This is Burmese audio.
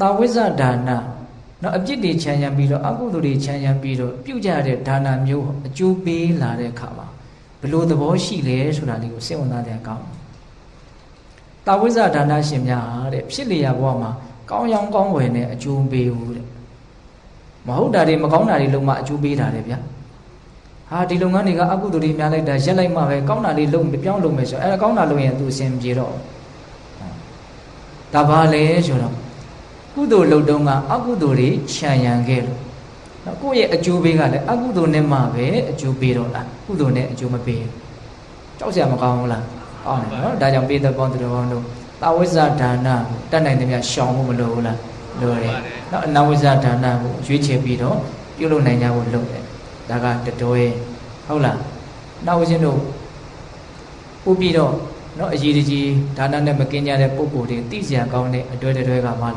တာဝိဇ္ဇဒါနနော်အပြစ်တွေခြံရံပြီးတော့အကုသိုလ်တွေခြံရံပြီးတော့ပြုကြတဲ့ဒါနမျိုးအကျိုးပေးလာတဲ့အခါမှာဘယ်လိုသဘောရှိလဲဆိုတာလေးကိုစိတ်ဝင်စားကြကောင်းတယ်တာဝိဇ္ဇဒါနရှင်များဟာတဲ့ဖြစ်လျာဘဝမှာကောင်းရောင်ကောင်းဝယ်နဲ့အကျိုးပေးဘူးတဲ့မဟုတ်တာတွေမကောင်းတာတွေလုံးမအကျိုးပေးတာတဲ့ဗျာဟာဒီလုပ်ငန်းတွေကအကုသိုလ်တွေများလိုက်တာရက်လိုက်မှပဲကောင်းတာလေးလုံးပြောင်းလုံးမယ်ဆိုအဲကောင်းတာလုံးရင်သူအစဉ်ပြေတော့ဒါဘာလဲဆိုတော့ ကုသိုလ်လုပ်တုံးကအကုသိုလ်တွေခြံရံခဲ့လို့နော်ကိုယ့်ရဲ့အကျိုးပေးကလည်းအကုသိုလ်နဲ့မှပဲအကျိုးပေးတော့လားကုသိုလ်နဲ့အကျိုးမပေးဘူးကြောက်စရာမကောင်းဘူးလားကောင်းတယ်နော်ဒါကြောင့်ပေးတဲ့ပေါင်းသူတော်ကောင်းတို့တာဝိဇ္ဇဒါနကိုတတ်နိုင်တဲ့မြတ်ရှောင်ဖို့မလိုဘူးလားလိုတယ်နော်အနာဝိဇ္ဇဒါနကိုရွေးချယ်ပြီးတော့ပြုလုပ်နိုင်ကြဖို့လုပ်တယ်ဒါကတတော်ရဲ့ဟုတ်လားနောက်ဦးဇင်းတို့ပို့ပြီးတော့နော်အရေးတကြီးဒါနနဲ့မကင်းကြတဲ့ပုံကိုယ်တွေသိစရာကောင်းတဲ့အတွဲတွဲကမှလည်း